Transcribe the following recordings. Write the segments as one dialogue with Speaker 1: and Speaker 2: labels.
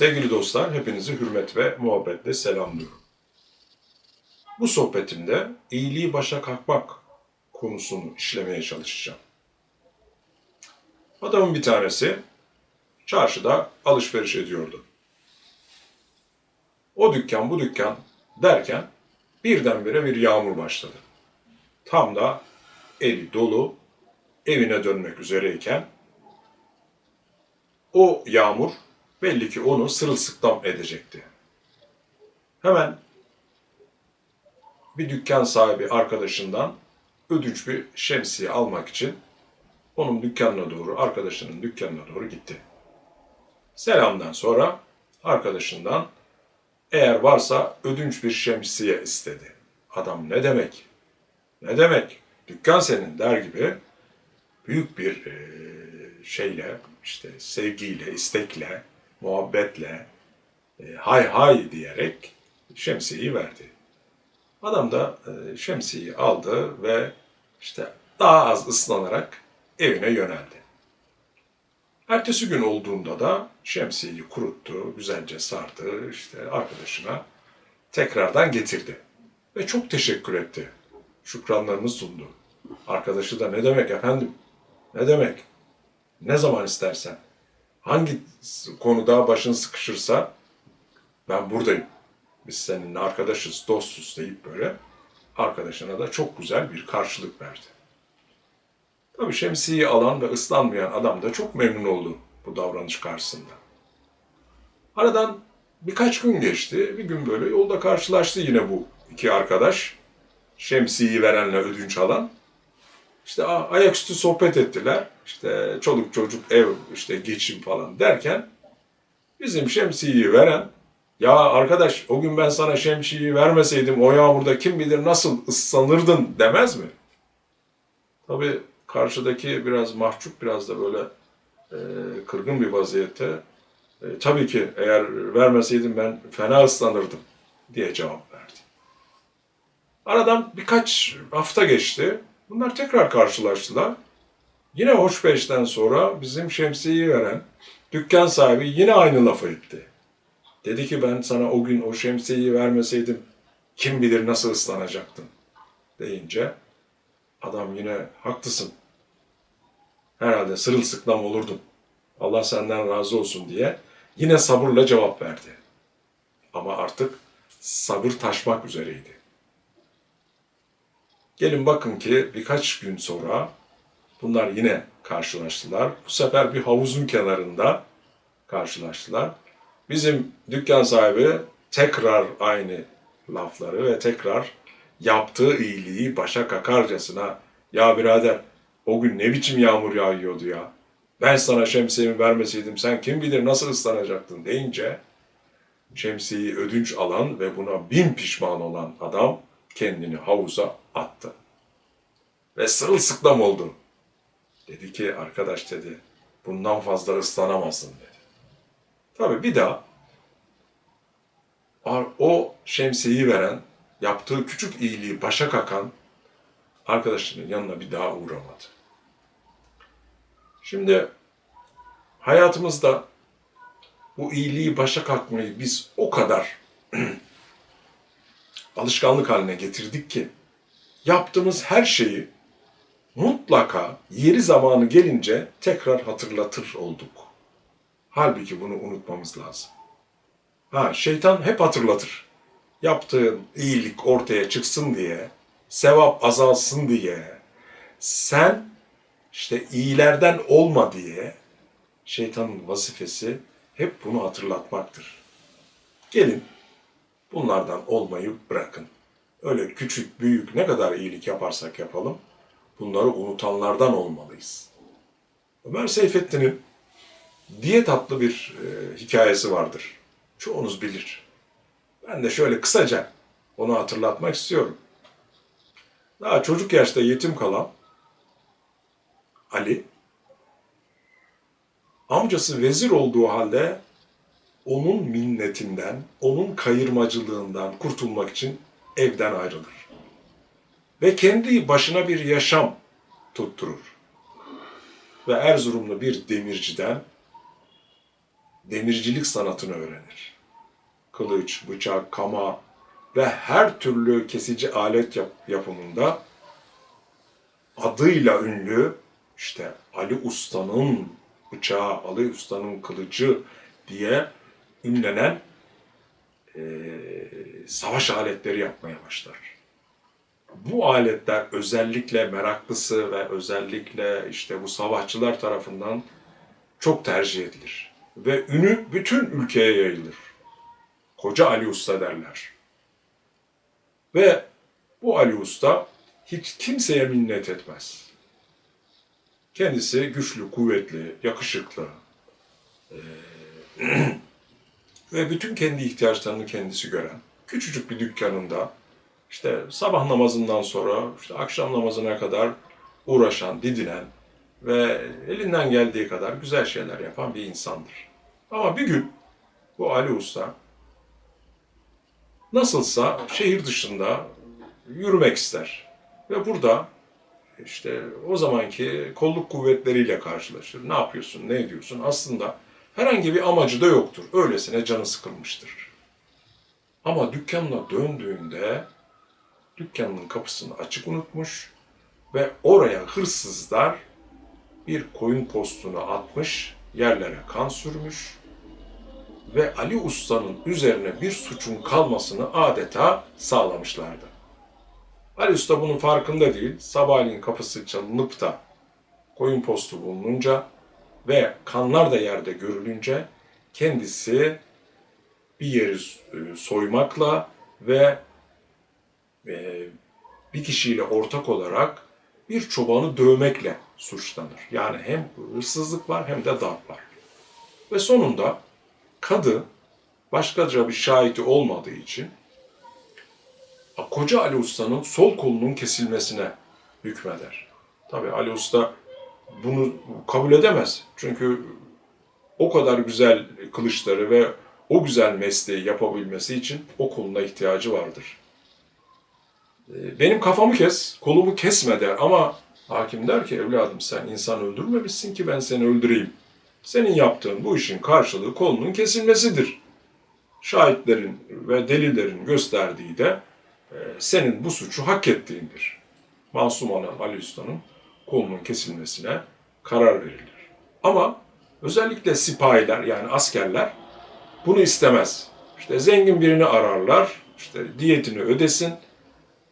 Speaker 1: Sevgili dostlar, hepinizi hürmet ve muhabbetle selamlıyorum. Bu sohbetimde iyiliği başa kalkmak konusunu işlemeye çalışacağım. Adamın bir tanesi çarşıda alışveriş ediyordu. O dükkan bu dükkan derken birdenbire bir yağmur başladı. Tam da eli dolu evine dönmek üzereyken o yağmur belli ki onu sırılsıklam edecekti. Hemen bir dükkan sahibi arkadaşından ödünç bir şemsiye almak için onun dükkanına doğru, arkadaşının dükkanına doğru gitti. Selamdan sonra arkadaşından eğer varsa ödünç bir şemsiye istedi. Adam ne demek? Ne demek? Dükkan senin der gibi büyük bir şeyle, işte sevgiyle, istekle, muhabbetle, e, hay hay diyerek şemsiyeyi verdi. Adam da e, şemsiyeyi aldı ve işte daha az ıslanarak evine yöneldi. Ertesi gün olduğunda da şemsiyeyi kuruttu, güzelce sardı, işte arkadaşına tekrardan getirdi. Ve çok teşekkür etti. Şükranlarını sundu. Arkadaşı da ne demek efendim? Ne demek? Ne zaman istersen. Hangi konuda başın sıkışırsa ben buradayım. Biz seninle arkadaşız, dostuz deyip böyle arkadaşına da çok güzel bir karşılık verdi. Tabii şemsiyeyi alan ve ıslanmayan adam da çok memnun oldu bu davranış karşısında. Aradan birkaç gün geçti. Bir gün böyle yolda karşılaştı yine bu iki arkadaş. Şemsiyeyi verenle ödünç alan. İşte ayaküstü sohbet ettiler. İşte çoluk çocuk ev işte geçim falan derken bizim şemsiyeyi veren ya arkadaş o gün ben sana şemsiyeyi vermeseydim o yağmurda kim bilir nasıl ıslanırdın demez mi? Tabii karşıdaki biraz mahcup biraz da böyle e, kırgın bir vaziyette e, tabii ki eğer vermeseydim ben fena ıslanırdım diye cevap verdi. Aradan birkaç hafta geçti. Bunlar tekrar karşılaştılar. Yine hoşbeşten sonra bizim şemsiyeyi veren dükkan sahibi yine aynı lafı etti. Dedi ki ben sana o gün o şemsiyeyi vermeseydim kim bilir nasıl ıslanacaktın deyince adam yine haklısın. Herhalde sırılsıklam olurdum. Allah senden razı olsun diye yine sabırla cevap verdi. Ama artık sabır taşmak üzereydi. Gelin bakın ki birkaç gün sonra bunlar yine karşılaştılar. Bu sefer bir havuzun kenarında karşılaştılar. Bizim dükkan sahibi tekrar aynı lafları ve tekrar yaptığı iyiliği başa kakarcasına ya birader o gün ne biçim yağmur yağıyordu ya. Ben sana şemsiyemi vermeseydim sen kim bilir nasıl ıslanacaktın deyince şemsiyeyi ödünç alan ve buna bin pişman olan adam kendini havuza attı. Ve sırılsıklam oldu. Dedi ki arkadaş dedi bundan fazla ıslanamazsın dedi. Tabii bir daha o şemsiyeyi veren, yaptığı küçük iyiliği başa kakan arkadaşının yanına bir daha uğramadı. Şimdi hayatımızda bu iyiliği başa kalkmayı biz o kadar alışkanlık haline getirdik ki yaptığımız her şeyi mutlaka yeri zamanı gelince tekrar hatırlatır olduk. Halbuki bunu unutmamız lazım. Ha şeytan hep hatırlatır. Yaptığın iyilik ortaya çıksın diye, sevap azalsın diye, sen işte iyilerden olma diye şeytanın vazifesi hep bunu hatırlatmaktır. Gelin bunlardan olmayı bırakın. Öyle küçük, büyük ne kadar iyilik yaparsak yapalım bunları unutanlardan olmalıyız. Ömer Seyfettin'in diyet adlı bir e, hikayesi vardır. Çoğunuz bilir. Ben de şöyle kısaca onu hatırlatmak istiyorum. Daha çocuk yaşta yetim kalan Ali, amcası vezir olduğu halde onun minnetinden, onun kayırmacılığından kurtulmak için evden ayrılır. Ve kendi başına bir yaşam tutturur. Ve Erzurumlu bir demirciden demircilik sanatını öğrenir. Kılıç, bıçak, kama ve her türlü kesici alet yap- yapımında adıyla ünlü işte Ali Usta'nın bıçağı, Ali Usta'nın kılıcı diye ünlenen eee, savaş aletleri yapmaya başlar. Bu aletler özellikle meraklısı ve özellikle işte bu savaşçılar tarafından çok tercih edilir. Ve ünü bütün ülkeye yayılır. Koca Ali Usta derler. Ve bu Ali Usta hiç kimseye minnet etmez. Kendisi güçlü, kuvvetli, yakışıklı eee, ve bütün kendi ihtiyaçlarını kendisi gören küçücük bir dükkanında işte sabah namazından sonra işte akşam namazına kadar uğraşan, didinen ve elinden geldiği kadar güzel şeyler yapan bir insandır. Ama bir gün bu Ali Usta nasılsa şehir dışında yürümek ister. Ve burada işte o zamanki kolluk kuvvetleriyle karşılaşır. Ne yapıyorsun, ne ediyorsun? Aslında herhangi bir amacı da yoktur. Öylesine canı sıkılmıştır. Ama dükkanına döndüğünde dükkanının kapısını açık unutmuş ve oraya hırsızlar bir koyun postunu atmış, yerlere kan sürmüş ve Ali Usta'nın üzerine bir suçun kalmasını adeta sağlamışlardı. Ali Usta bunun farkında değil. Sabahleyin kapısı çalınıp da koyun postu bulununca ve kanlar da yerde görülünce kendisi bir yeri e, soymakla ve e, bir kişiyle ortak olarak bir çobanı dövmekle suçlanır. Yani hem hırsızlık var hem de darp var. Ve sonunda kadı başkaca bir şahidi olmadığı için koca Ali Usta'nın sol kolunun kesilmesine hükmeder. Tabi Ali Usta bunu kabul edemez. Çünkü o kadar güzel kılıçları ve o güzel mesleği yapabilmesi için o koluna ihtiyacı vardır. Ee, Benim kafamı kes, kolumu kesme der ama hakim der ki evladım sen insan öldürmemişsin ki ben seni öldüreyim. Senin yaptığın bu işin karşılığı kolunun kesilmesidir. Şahitlerin ve delillerin gösterdiği de e, senin bu suçu hak ettiğindir. Masum olan Ali Usta'nın kolunun kesilmesine karar verilir. Ama özellikle sipahiler yani askerler bunu istemez. İşte zengin birini ararlar, işte diyetini ödesin,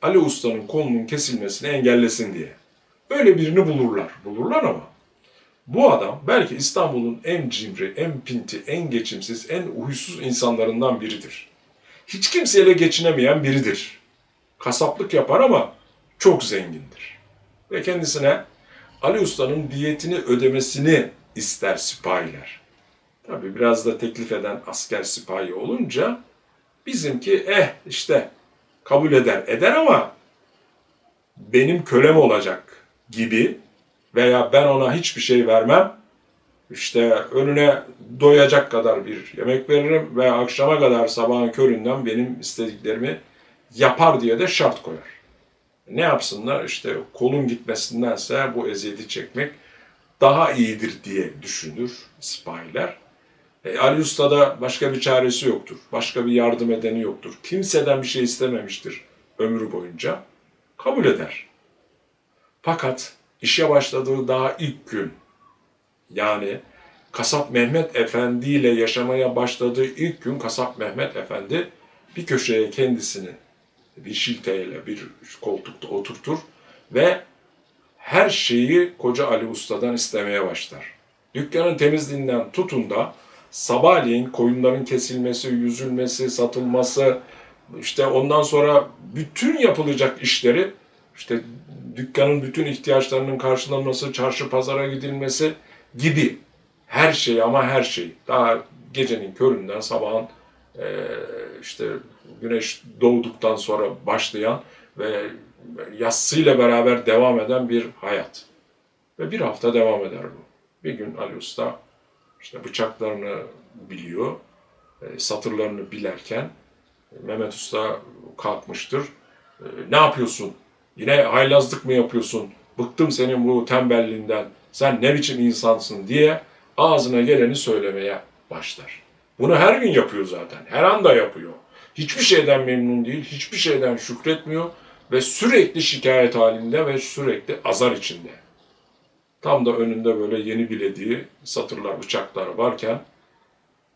Speaker 1: Ali Usta'nın kolunun kesilmesini engellesin diye. Öyle birini bulurlar. Bulurlar ama bu adam belki İstanbul'un en cimri, en pinti, en geçimsiz, en uysuz insanlarından biridir. Hiç kimseyle geçinemeyen biridir. Kasaplık yapar ama çok zengindir. Ve kendisine Ali Usta'nın diyetini ödemesini ister sipahiler. Tabii biraz da teklif eden asker sipahi olunca bizimki eh işte kabul eder eder ama benim kölem olacak gibi veya ben ona hiçbir şey vermem işte önüne doyacak kadar bir yemek veririm ve akşama kadar sabahın köründen benim istediklerimi yapar diye de şart koyar. Ne yapsınlar? İşte kolun gitmesindense bu eziyeti çekmek daha iyidir diye düşünür sipahiler. E, Ali Usta'da başka bir çaresi yoktur. Başka bir yardım edeni yoktur. Kimseden bir şey istememiştir ömrü boyunca. Kabul eder. Fakat işe başladığı daha ilk gün yani Kasap Mehmet Efendi ile yaşamaya başladığı ilk gün Kasap Mehmet Efendi bir köşeye kendisini bir şilteyle bir koltukta oturtur ve her şeyi koca Ali Usta'dan istemeye başlar. Dükkanın temizliğinden tutun da sabahleyin koyunların kesilmesi, yüzülmesi, satılması, işte ondan sonra bütün yapılacak işleri, işte dükkanın bütün ihtiyaçlarının karşılanması, çarşı pazara gidilmesi gibi her şey ama her şey. Daha gecenin köründen sabahın eee, işte güneş doğduktan sonra başlayan ve yatsıyla beraber devam eden bir hayat. Ve bir hafta devam eder bu. Bir gün Ali Usta işte bıçaklarını biliyor, e, satırlarını bilerken e, Mehmet Usta kalkmıştır. E, Ne yapıyorsun? Yine haylazlık mı yapıyorsun? Bıktım senin bu tembelliğinden. Sen ne biçim insansın diye ağzına geleni söylemeye başlar. Bunu her gün yapıyor zaten. Her anda yapıyor. Hiçbir şeyden memnun değil, hiçbir şeyden şükretmiyor ve sürekli şikayet halinde ve sürekli azar içinde. Tam da önünde böyle yeni bilediği satırlar, bıçaklar varken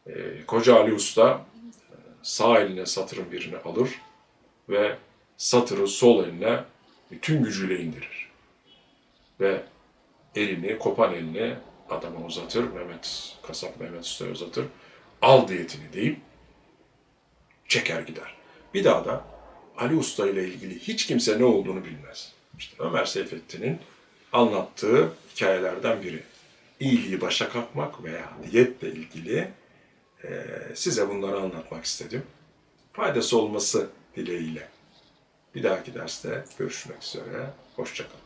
Speaker 1: e, Koca Ali Usta e, sağ eline satırın birini alır ve satırı sol eline bütün gücüyle indirir. Ve elini, kopan elini adama uzatır, Mehmet, kasap Mehmet Usta'ya uzatır. Al diyetini deyip çeker gider. Bir daha da Ali Usta ile ilgili hiç kimse ne olduğunu bilmez. İşte Ömer Seyfettin'in anlattığı hikayelerden biri. İyiliği başa kalkmak veya diyetle ilgili eee, size bunları anlatmak istedim. Faydası olması dileğiyle. Bir dahaki derste görüşmek üzere. Hoşçakalın.